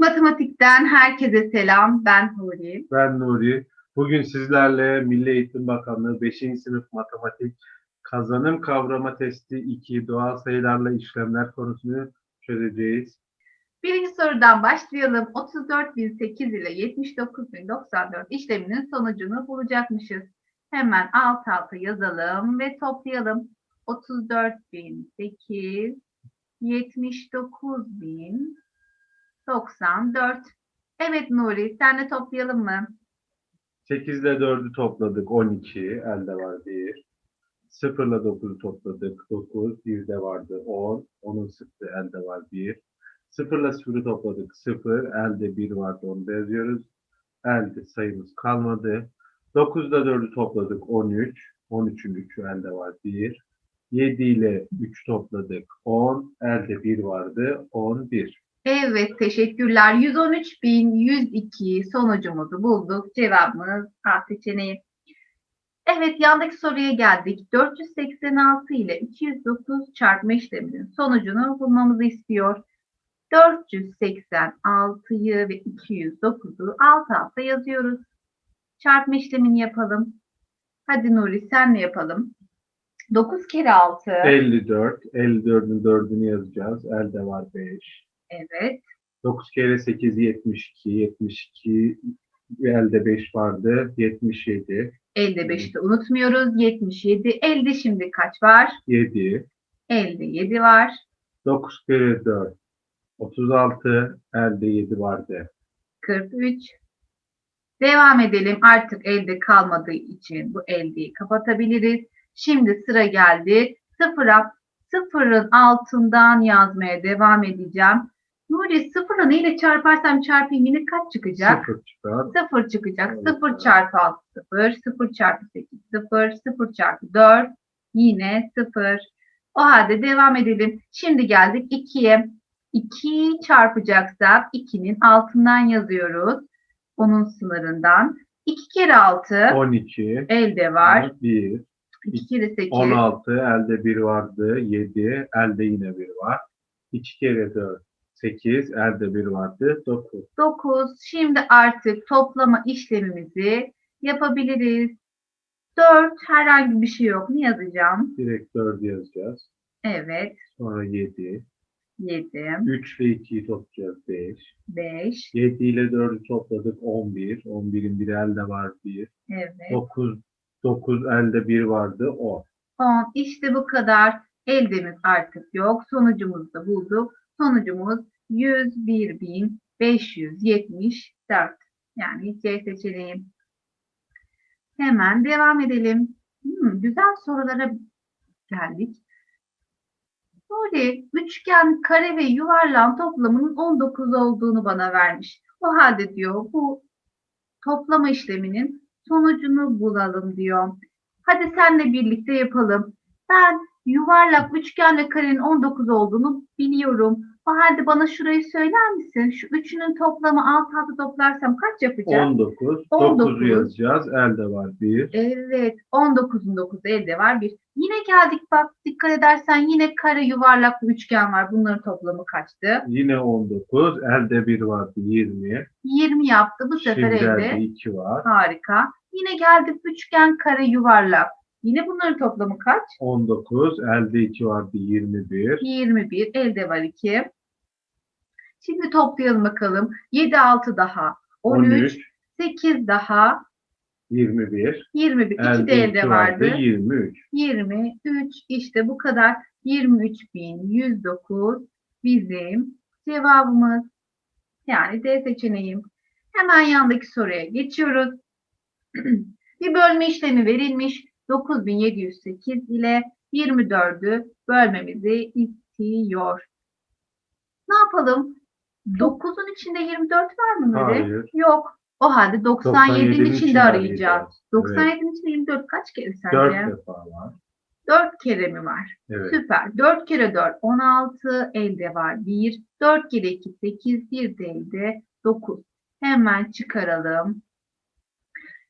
Matematik'ten herkese selam. Ben Huri. Ben Nuri. Bugün sizlerle Milli Eğitim Bakanlığı 5. sınıf matematik kazanım kavrama testi 2 doğal sayılarla işlemler konusunu çözeceğiz. Birinci sorudan başlayalım. 34.008 ile 79.094 işleminin sonucunu bulacakmışız. Hemen alt alta yazalım ve toplayalım. 34.008 79.094 Evet Nuri, senle toplayalım mı? 8 ile 4'ü topladık 12 elde var 1. 0 ile 9'u topladık 9 1 de vardı 10 10'un sıktı elde var 1. 0 ile 0'ı topladık 0 elde 1 vardı onu da yazıyoruz. Elde sayımız kalmadı. 9 ile 4'ü topladık 13 13'ün 3'ü elde var 1. 7 ile 3 topladık 10 elde 1 vardı 11. Evet, teşekkürler. 113.102 sonucumuzu bulduk. Cevabımız A seçeneği. Evet, yandaki soruya geldik. 486 ile 209 çarpma işleminin sonucunu bulmamızı istiyor. 486'yı ve 209'u alt alta yazıyoruz. Çarpma işlemini yapalım. Hadi Nuri senle yapalım. 9 kere 6. 54 54'ün 4'ünü yazacağız. Elde var 5. Evet. 9 kere 8 72. 72 elde 5 vardı. 77. Elde 5'i de unutmuyoruz. 77. Elde şimdi kaç var? 7. Elde 7 var. 9 kere 4. 36. Elde 7 vardı. 43. Devam edelim. Artık elde kalmadığı için bu eldeyi kapatabiliriz. Şimdi sıra geldi. Sıfıra sıfırın altından yazmaya devam edeceğim. Nuri sıfırı neyle çarparsam çarpayım yine kaç çıkacak? 0 çıkar. 0 çıkacak. Evet. 0 çarpı 6 0, 0 çarpı 8 0, 0 çarpı 4 yine 0. O halde devam edelim. Şimdi geldik 2'ye. 2'yi çarpacaksak 2'nin altından yazıyoruz. Onun sınırından. 2 kere 6 12. elde var. 1. 2 kere 8 16. Elde 1 vardı. 7. Elde yine 1 var. 2 kere 4. 8. Elde 1 vardı. 9. 9. Şimdi artık toplama işlemimizi yapabiliriz. 4 herhangi bir şey yok. Ne yazacağım? Direkt 4 yazacağız. Evet. Sonra 7. 7, 3 ile 2'yi toplayacağız 5. 5, 7 ile 4'ü topladık 11. 11'in bir elde var 1. evet, 9 9 elde 1 vardı 10. 10. İşte bu kadar. Eldemiz artık yok. Sonucumuzu da bulduk. Sonucumuz 101.574. Yani C seçeneği. Hemen devam edelim. Hmm, güzel sorulara geldik. Nuri, üçgen, kare ve yuvarlağın toplamının 19 olduğunu bana vermiş. O halde diyor bu toplama işleminin sonucunu bulalım diyor. Hadi senle birlikte yapalım. Ben yuvarlak, üçgen ve karenin 19 olduğunu biliyorum. O halde bana şurayı söyler misin? Şu üçünün toplamı alt alta toplarsam kaç yapacak? 19. 19. 9'u yazacağız. Elde var 1. Evet, 19'un 9'u elde var bir. Yine geldik bak dikkat edersen yine kare, yuvarlak, ve üçgen var. Bunların toplamı kaçtı? Yine 19. Elde 1 vardı 20. 20 yaptı. Bu sefer Şimdi elde. elde 2 var. Harika. Yine geldik üçgen, kare, yuvarlak. Yine bunların toplamı kaç? 19. Elde 2 vardı 21. 21. Elde var 2. Şimdi toplayalım bakalım. 7, 6 daha. 13. 13. 8 daha. 21. 21. 2 de Elde elde 2 vardı. vardı 23. 23. İşte bu kadar. 23.109 bizim cevabımız. Yani D seçeneğim. Hemen yandaki soruya geçiyoruz. bir bölme işlemi verilmiş. 9708 ile 24'ü bölmemizi istiyor. Ne yapalım? 9'un içinde 24 var mı Nuri? Hayır. Yok. O halde 97'nin 97'nin içinde içinde arayacağız. arayacağız. 97'nin içinde 24 kaç kere sence? 4 defa var. 4 kere mi var? Evet. Süper. 4 kere 4 16 elde var 1. 4 kere 2 8 1 de elde 9. Hemen çıkaralım.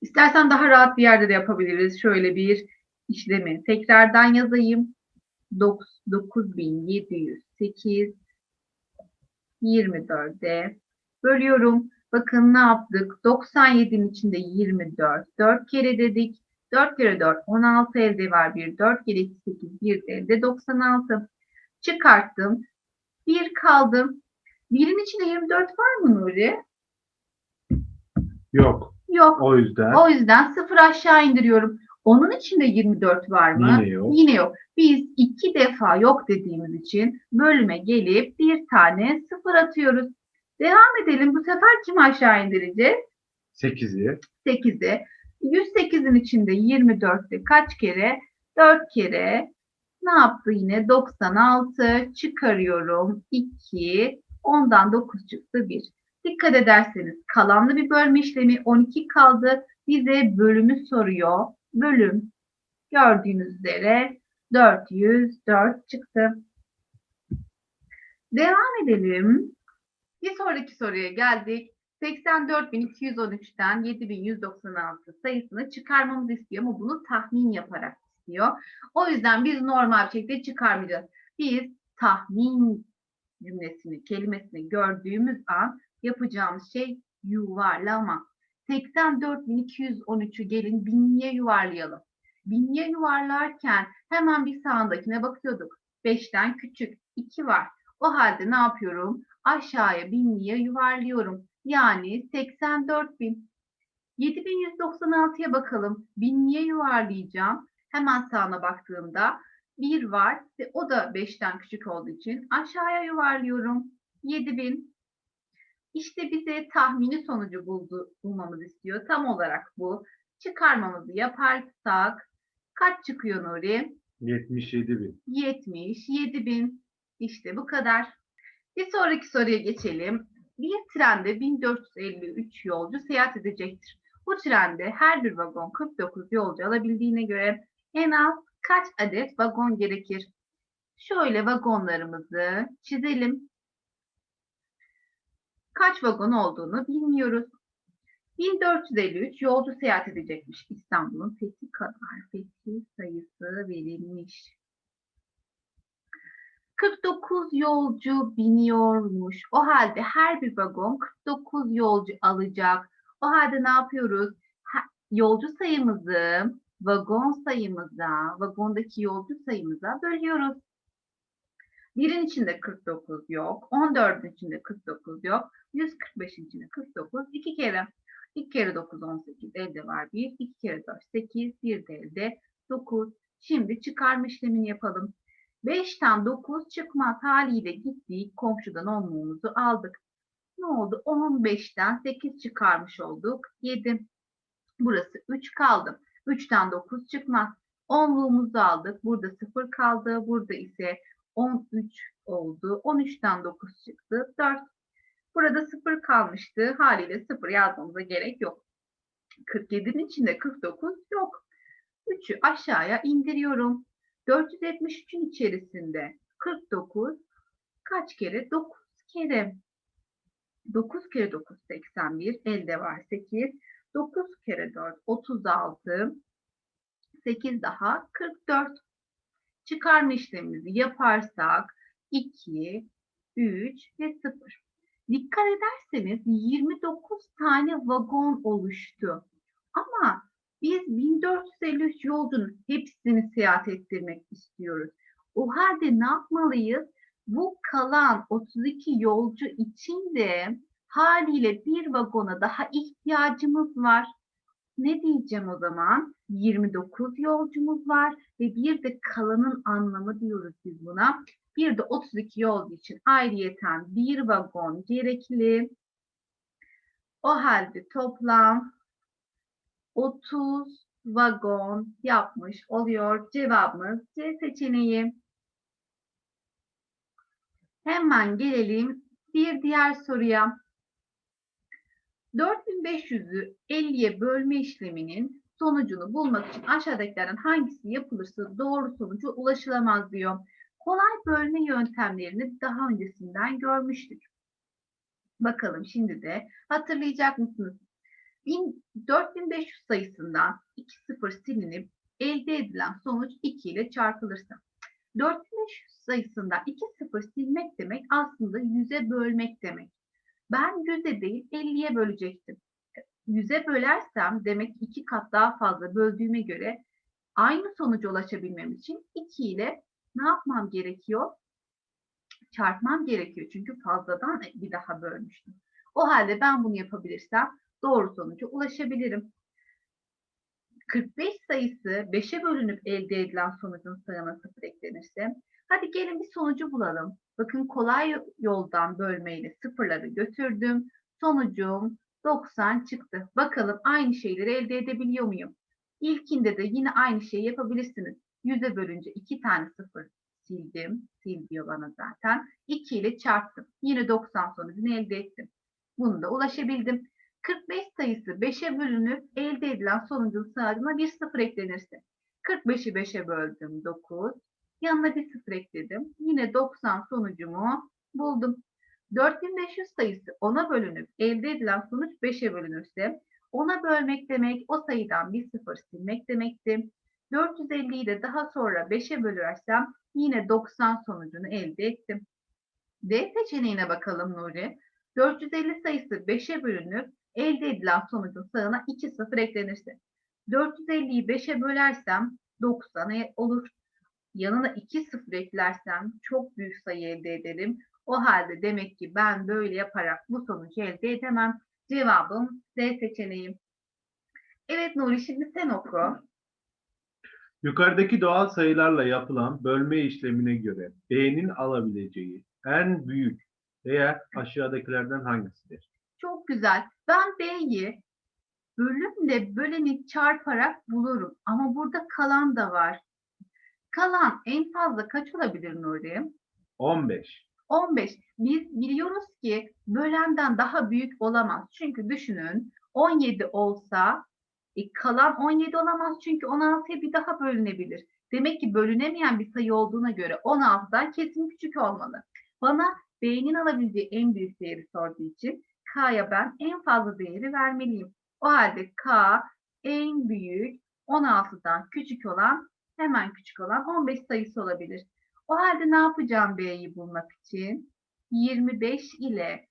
İstersen daha rahat bir yerde de yapabiliriz. Şöyle bir işlemi tekrardan yazayım. 9708 24'e Bölüyorum. Bakın ne yaptık? 97'nin içinde 24. 4 kere dedik. 4 kere 4 16 elde var 1. 4 kere 2 8 1 de elde 96. Çıkarttım. 1 kaldım. 1'in içinde 24 var mı Nuri? Yok. Yok. O yüzden O yüzden 0 aşağı indiriyorum. Onun içinde 24 var mı? yine yok. Yine yok. Biz iki defa yok dediğimiz için bölüme gelip bir tane sıfır atıyoruz. Devam edelim. Bu sefer kim aşağı indireceğiz? 8'i 8'i. 108'in içinde 24'te kaç kere? 4 kere. Ne yaptı yine? 96 çıkarıyorum. 2. 10'dan 9 çıktı 1. Dikkat ederseniz kalanlı bir bölme işlemi 12 kaldı. Bize bölümü soruyor. Bölüm gördüğünüz üzere 404 çıktı. Devam edelim. Bir sonraki soruya geldik. 84.213'ten 7.196 sayısını çıkarmamızı istiyor ama bunu tahmin yaparak istiyor. O yüzden biz normal bir şekilde çıkarmayacağız. Biz tahmin cümlesini, kelimesini gördüğümüz an yapacağımız şey yuvarlama. 84.213'ü gelin binliğe yuvarlayalım. Binliğe yuvarlarken hemen bir sağındakine bakıyorduk. 5'ten küçük 2 var. O halde ne yapıyorum? Aşağıya binliğe yuvarlıyorum. Yani 84 bin. 7196'ya bakalım. Binliğe yuvarlayacağım. Hemen sağına baktığımda 1 var ve o da 5'ten küçük olduğu için aşağıya yuvarlıyorum. 7000. İşte bize tahmini sonucu buldu, bulmamızı istiyor. Tam olarak bu. Çıkarmamızı yaparsak kaç çıkıyor Nuri? 77.000. 77 bin. İşte bu kadar. Bir sonraki soruya geçelim. Bir trende 1453 yolcu seyahat edecektir. Bu trende her bir vagon 49 yolcu alabildiğine göre en az kaç adet vagon gerekir? Şöyle vagonlarımızı çizelim. Kaç vagon olduğunu bilmiyoruz. 1453 yolcu seyahat edecekmiş İstanbul'un fethi kadar. Fethi sayısı verilmiş. 49 yolcu biniyormuş. O halde her bir vagon 49 yolcu alacak. O halde ne yapıyoruz? Yolcu sayımızı vagon sayımıza, vagondaki yolcu sayımıza bölüyoruz. Birin içinde 49 yok, 14'ün içinde 49 yok, 145'in içinde 49, 2 kere. 2 kere 9 18 elde var 1, 2 kere 4 8, 1 de elde 9. Şimdi çıkarma işlemini yapalım. 5'ten 9 çıkmaz haliyle gittik komşudan onluğumuzu aldık. Ne oldu? 15'ten 8 çıkarmış olduk. 7. Burası 3 kaldı. 3'ten 9 çıkmaz. Onluğumuzu aldık. Burada 0 kaldı. Burada ise 13 oldu. 13'ten 9 çıktı. 4. Burada 0 kalmıştı. Haliyle 0 yazmamıza gerek yok. 47'nin içinde 49 yok. 3'ü aşağıya indiriyorum. 473'ün içerisinde 49 kaç kere? 9 kere. 9 kere 9 81 elde var 8. 9 kere 4 36. 8 daha 44. Çıkarma işlemimizi yaparsak 2, 3 ve 0. Dikkat ederseniz 29 tane vagon oluştu. Ama biz 1453 yolcunun hepsini seyahat ettirmek istiyoruz. O halde ne yapmalıyız? Bu kalan 32 yolcu için de haliyle bir vagona daha ihtiyacımız var. Ne diyeceğim o zaman? 29 yolcumuz var ve bir de kalanın anlamı diyoruz biz buna. Bir de 32 yolcu için ayrıyeten bir vagon gerekli. O halde toplam 30 vagon yapmış oluyor. Cevabımız C seçeneği. Hemen gelelim bir diğer soruya. 4500'ü 50'ye bölme işleminin sonucunu bulmak için aşağıdakilerden hangisi yapılırsa doğru sonuca ulaşılamaz diyor. Kolay bölme yöntemlerini daha öncesinden görmüştük. Bakalım şimdi de hatırlayacak mısınız? 1000 4500 sayısından 2 sıfır silinip elde edilen sonuç 2 ile çarpılırsa. 4500 sayısından 2 sıfır silmek demek aslında 100'e bölmek demek. Ben 100'e değil 50'ye bölecektim. 100'e bölersem demek iki kat daha fazla böldüğüme göre aynı sonuca ulaşabilmem için 2 ile ne yapmam gerekiyor? Çarpmam gerekiyor. Çünkü fazladan bir daha bölmüştüm. O halde ben bunu yapabilirsem doğru sonuca ulaşabilirim. 45 sayısı 5'e bölünüp elde edilen sonucun sağına 0 eklenirse hadi gelin bir sonucu bulalım. Bakın kolay yoldan bölmeyle sıfırları götürdüm. Sonucum 90 çıktı. Bakalım aynı şeyleri elde edebiliyor muyum? İlkinde de yine aynı şeyi yapabilirsiniz. 100'e bölünce 2 tane sıfır sildim. Sil diyor bana zaten. 2 ile çarptım. Yine 90 sonucunu elde ettim. Bunu da ulaşabildim. 45 sayısı 5'e bölünüp elde edilen sonucun sağına bir sıfır eklenirse. 45'i 5'e böldüm 9. Yanına bir sıfır ekledim. Yine 90 sonucumu buldum. 4500 sayısı 10'a bölünüp elde edilen sonuç 5'e bölünürse 10'a bölmek demek o sayıdan bir sıfır silmek demekti. 450'yi de daha sonra 5'e bölersem yine 90 sonucunu elde ettim. D seçeneğine bakalım Nuri. 450 sayısı 5'e bölünüp elde edilen sonucun sağına 2 sıfır eklenirse. 450'yi 5'e bölersem 90 olur. Yanına 2 sıfır eklersem çok büyük sayı elde ederim. O halde demek ki ben böyle yaparak bu sonucu elde edemem. Cevabım D seçeneği. Evet Nuri şimdi sen oku. Yukarıdaki doğal sayılarla yapılan bölme işlemine göre B'nin alabileceği en büyük değer aşağıdakilerden hangisidir? Çok güzel. Ben B'yi bölümle böleni çarparak bulurum. Ama burada kalan da var. Kalan en fazla kaç olabilir Nuri? 15. 15. Biz biliyoruz ki bölenden daha büyük olamaz. Çünkü düşünün 17 olsa e, kalan 17 olamaz çünkü 16'ya bir daha bölünebilir. Demek ki bölünemeyen bir sayı olduğuna göre 16'dan kesin küçük olmalı. Bana B'nin alabileceği en büyük değeri sorduğu için K'ya ben en fazla değeri vermeliyim. O halde K en büyük 16'dan küçük olan hemen küçük olan 15 sayısı olabilir. O halde ne yapacağım B'yi bulmak için? 25 ile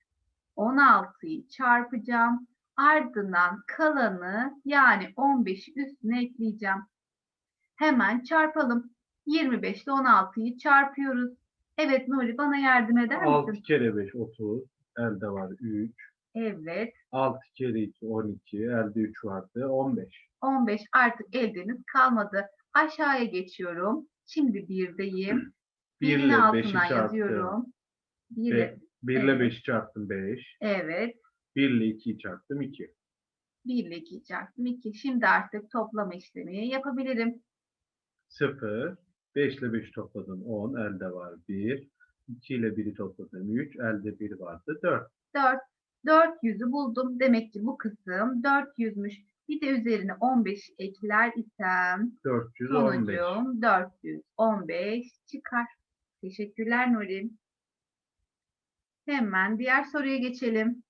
16'yı çarpacağım. Ardından kalanı yani 15'i üstüne ekleyeceğim. Hemen çarpalım. 25 ile 16'yı çarpıyoruz. Evet Nuri bana yardım eder 6 misin? kere 5 30. Elde var 3. Evet. 6 kere 2 12. Elde 3 vardı 15. 15 artık eldeniz kalmadı. Aşağıya geçiyorum. Şimdi birdeyim. 1 Birin ile 5'i altına çarptım. yazıyorum. Bir, Be- 1 ile Evet. 5'i çarptım 5. evet. 1 ile 2'yi çarptım 2. 1 ile 2 çarptım 2. Şimdi artık toplama işlemi yapabilirim. 0. 5 ile 5 topladım 10. Elde var 1. 2 ile 1'i topladım 3. Elde 1 vardı 4. 4. 400'ü buldum. Demek ki bu kısım 400'müş. Bir de üzerine 15 ekler isem 415. sonucum 415 çıkar. Teşekkürler Nuri. Hemen diğer soruya geçelim.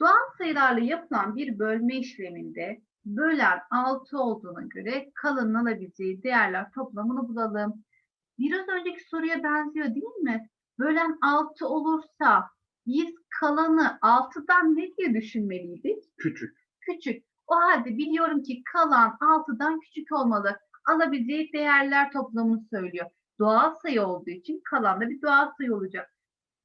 Doğal sayılarla yapılan bir bölme işleminde bölen 6 olduğuna göre kalanın alabileceği değerler toplamını bulalım. Biraz önceki soruya benziyor değil mi? Bölen 6 olursa biz kalanı 6'dan ne diye düşünmeliydik? Küçük. Küçük. O halde biliyorum ki kalan 6'dan küçük olmalı. Alabileceği değerler toplamını söylüyor. Doğal sayı olduğu için kalan da bir doğal sayı olacak.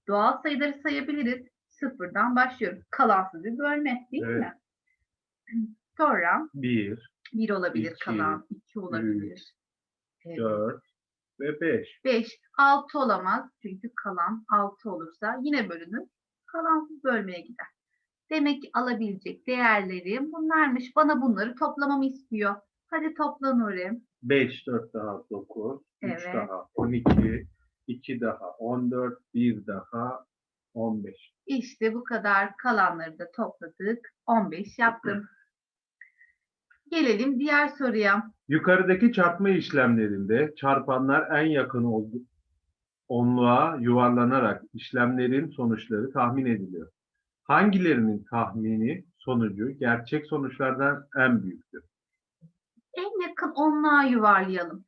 Doğal sayıları sayabiliriz. Sıfırdan başlıyoruz. Kalansız bir bölme değil Evet. mi? Sonra 1, 1 olabilir İki, kalan, 2 olabilir. Evet. 4 ve 5. 5, 6 olamaz. Çünkü kalan 6 olursa yine bölünür. Kalansız bölmeye gider. Demek ki alabilecek değerlerim bunlarmış. Bana bunları toplamamı istiyor. Hadi topla Nuri. 5, 4 daha 9, 3 Evet. daha 12, 2 daha 14, 1 daha 15. İşte bu kadar kalanları da topladık. 15 yaptım. Gelelim diğer soruya. Yukarıdaki çarpma işlemlerinde çarpanlar en yakın oldu, onluğa yuvarlanarak işlemlerin sonuçları tahmin ediliyor. Hangilerinin tahmini sonucu gerçek sonuçlardan en büyüktür? En yakın onluğa yuvarlayalım.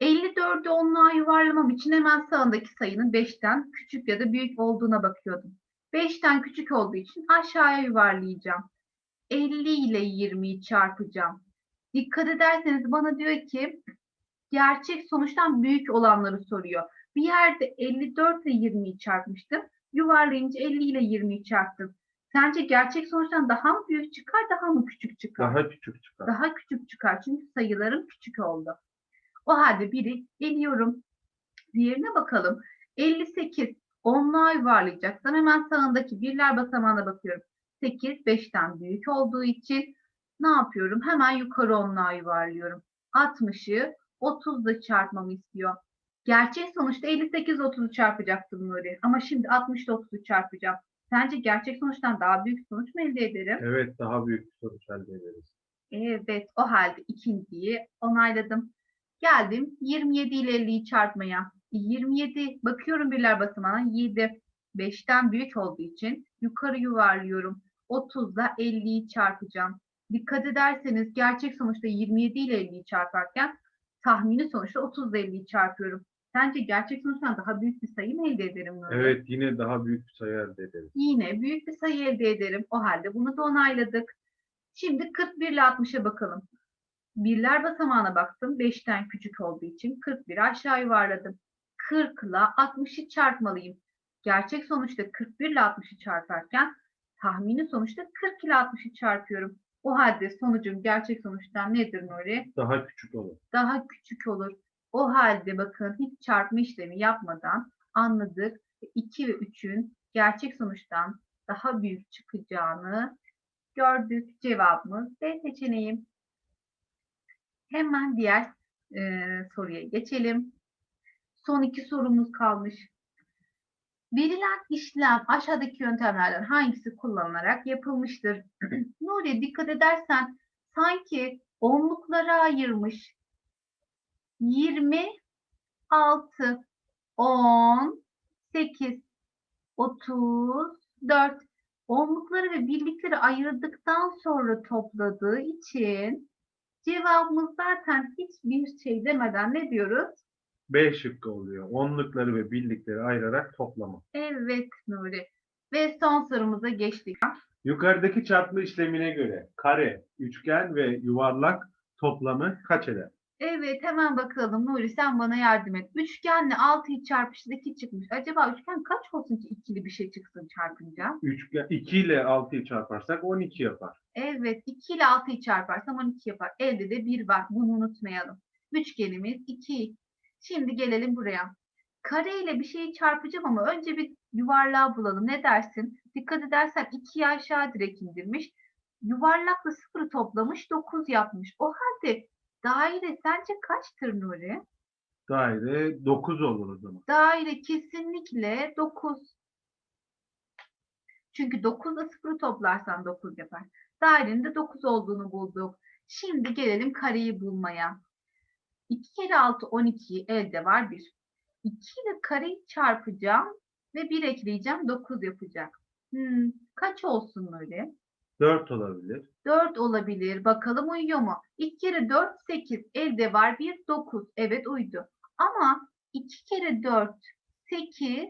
54'ü onluğa yuvarlamam için hemen sağındaki sayının 5'ten küçük ya da büyük olduğuna bakıyordum. 5'ten küçük olduğu için aşağıya yuvarlayacağım. 50 ile 20'yi çarpacağım. Dikkat ederseniz bana diyor ki gerçek sonuçtan büyük olanları soruyor. Bir yerde 54 ile 20'yi çarpmıştım. Yuvarlayınca 50 ile 20'yi çarptım. Sence gerçek sonuçtan daha mı büyük çıkar, daha mı küçük çıkar? Daha küçük çıkar. Daha küçük çıkar çünkü sayılarım küçük oldu. O halde biri geliyorum. Diğerine bakalım. 58 onluğa yuvarlayacaksam hemen sağındaki birler basamağına bakıyorum. 8 5'ten büyük olduğu için ne yapıyorum? Hemen yukarı onluğa yuvarlıyorum. 60'ı 30 ile çarpmamı istiyor. Gerçek sonuçta 58 30'u çarpacaktım Nuri. Ama şimdi 60 ile 30'u çarpacağım. Sence gerçek sonuçtan daha büyük sonuç mu elde ederim? Evet daha büyük bir sonuç elde ederiz. Evet, o halde ikinciyi onayladım. Geldim 27 ile 50'yi çarpmaya. 27, bakıyorum birler basamağına 7. 5'ten büyük olduğu için yukarı yuvarlıyorum. 30 ile 50'yi çarpacağım. Dikkat ederseniz gerçek sonuçta 27 ile 50'yi çarparken tahmini sonuçta 30 ile 50'yi çarpıyorum. Sence gerçek sonuçtan daha büyük bir sayı mı elde ederim? Nuri? Evet yine daha büyük bir sayı elde ederiz. Yine büyük bir sayı elde ederim. O halde bunu da onayladık. Şimdi 41 ile 60'a bakalım. Birler basamağına baktım. 5'ten küçük olduğu için 41 aşağı yuvarladım. 40 ile 60'ı çarpmalıyım. Gerçek sonuçta 41 ile 60'ı çarparken tahmini sonuçta 40 ile 60'ı çarpıyorum. O halde sonucum gerçek sonuçtan nedir Nuri? Daha küçük olur. daha küçük olur. O halde bakın hiç çarpma işlemi yapmadan anladık. 2 ve 3'ün gerçek sonuçtan daha büyük çıkacağını gördük. Cevabımız D seçeneği. Hemen diğer e, soruya geçelim. Son iki sorumuz kalmış. Verilen işlem aşağıdaki yöntemlerden hangisi kullanılarak yapılmıştır? Nuri dikkat edersen sanki onluklara ayırmış 26, 10, 8, 34. Onlukları ve birlikleri ayırdıktan sonra topladığı için cevabımız zaten hiçbir şey demeden ne diyoruz? B şıkkı oluyor. Onlukları ve birlikleri ayırarak toplama. Evet Nuri. Ve son sorumuza geçtik. Yukarıdaki çarpma işlemine göre kare, üçgen ve yuvarlak toplamı kaç eder? Evet hemen bakalım Nuri sen bana yardım et. Üçgenle 6'yı çarpıştı 2 çıkmış. Acaba üçgen kaç olsun ki ikili bir şey çıksın çarpınca? Üçgen, 2 ile 6'yı çarparsak 12 yapar. Evet 2 ile 6'yı çarparsam 12 yapar. Elde de 1 var. Bunu unutmayalım. Üçgenimiz 2. Şimdi gelelim buraya. Kare ile bir şeyi çarpacağım ama önce bir yuvarlağı bulalım. Ne dersin? Dikkat edersen 2'yi aşağı direkt indirmiş. Yuvarlakla sıfırı toplamış 9 yapmış. O halde daire sence kaçtır Nuri? Daire 9 olur o zaman. Daire kesinlikle 9. Çünkü 9 ile 0'ı toplarsan 9 yapar. Dairenin de 9 olduğunu bulduk. Şimdi gelelim kareyi bulmaya. 2 kere 6 12 elde var 1. 2 ile kareyi çarpacağım ve 1 ekleyeceğim 9 yapacak. Hmm, kaç olsun öyle? 4 olabilir. 4 olabilir. Bakalım uyuyor mu? 2 kere 4 8. Elde var 1 9. Evet uydu. Ama 2 kere 4 8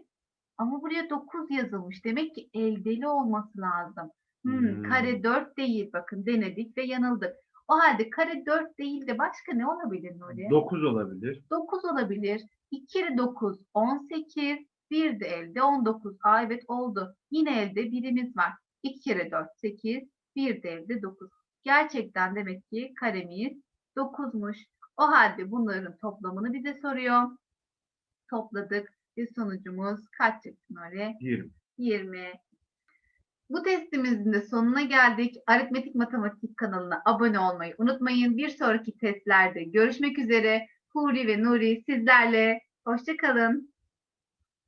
ama buraya 9 yazılmış. Demek ki eldeli olması lazım. Hmm, Hmm. Kare 4 değil. Bakın denedik ve yanıldık. O halde kare 4 değil de başka ne olabilir Nuri? 9 olabilir. 9 olabilir. 2 kere 9 18. Bir de elde 19. Aa evet oldu. Yine elde birimiz var. 2 kere 4 8. Bir de elde 9. Gerçekten demek ki karemiz 9'muş. O halde bunların toplamını bize soruyor. Topladık ve sonucumuz kaç çıktı öyle? 20. 20. Bu testimizin de sonuna geldik. Aritmetik Matematik kanalına abone olmayı unutmayın. Bir sonraki testlerde görüşmek üzere. Huri ve Nuri sizlerle. Hoşçakalın.